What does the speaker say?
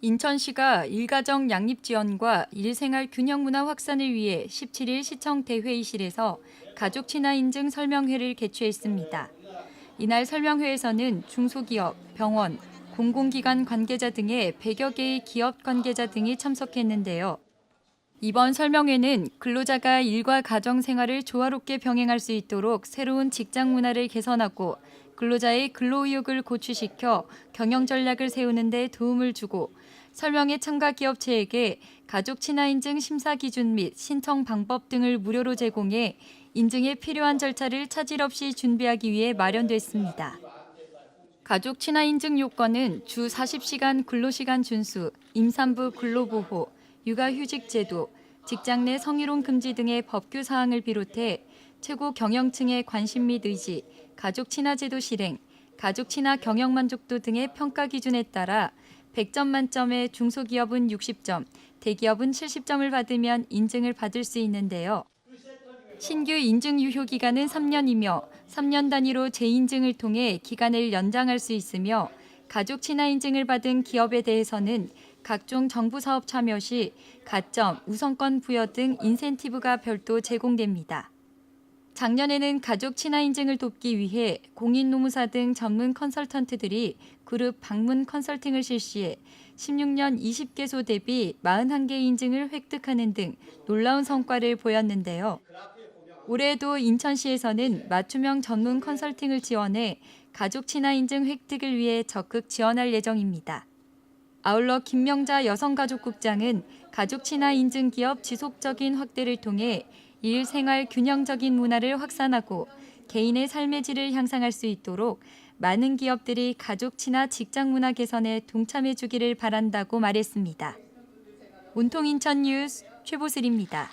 인천시가 일가정 양립 지원과 일생활 균형 문화 확산을 위해 17일 시청 대회의실에서 가족 친화 인증 설명회를 개최했습니다. 이날 설명회에서는 중소기업, 병원, 공공기관 관계자 등의 100여 개의 기업 관계자 등이 참석했는데요. 이번 설명회는 근로자가 일과 가정 생활을 조화롭게 병행할 수 있도록 새로운 직장 문화를 개선하고 근로자의 근로의욕을 고취시켜 경영 전략을 세우는 데 도움을 주고 설명회 참가 기업체에게 가족 친화 인증 심사 기준 및 신청 방법 등을 무료로 제공해 인증에 필요한 절차를 차질 없이 준비하기 위해 마련됐습니다. 가족 친화 인증 요건은 주 40시간 근로시간 준수, 임산부 근로보호, 육아휴직 제도, 직장 내 성희롱 금지 등의 법규 사항을 비롯해 최고 경영층의 관심 및 의지, 가족 친화 제도 실행, 가족 친화 경영 만족도 등의 평가 기준에 따라 100점 만점에 중소기업은 60점, 대기업은 70점을 받으면 인증을 받을 수 있는데요. 신규 인증 유효 기간은 3년이며 3년 단위로 재인증을 통해 기간을 연장할 수 있으며 가족 친화 인증을 받은 기업에 대해서는 각종 정부 사업 참여 시 가점, 우선권 부여 등 인센티브가 별도 제공됩니다. 작년에는 가족 친화 인증을 돕기 위해 공인노무사 등 전문 컨설턴트들이 그룹 방문 컨설팅을 실시해 16년 20개소 대비 41개 인증을 획득하는 등 놀라운 성과를 보였는데요. 올해에도 인천시에서는 맞춤형 전문 컨설팅을 지원해 가족 친화 인증 획득을 위해 적극 지원할 예정입니다. 아울러 김명자 여성가족국장은 가족 친화 인증 기업 지속적인 확대를 통해 일 생활 균형적인 문화를 확산하고 개인의 삶의 질을 향상할 수 있도록 많은 기업들이 가족 친화 직장 문화 개선에 동참해 주기를 바란다고 말했습니다. 온통 인천 뉴스 최보슬입니다.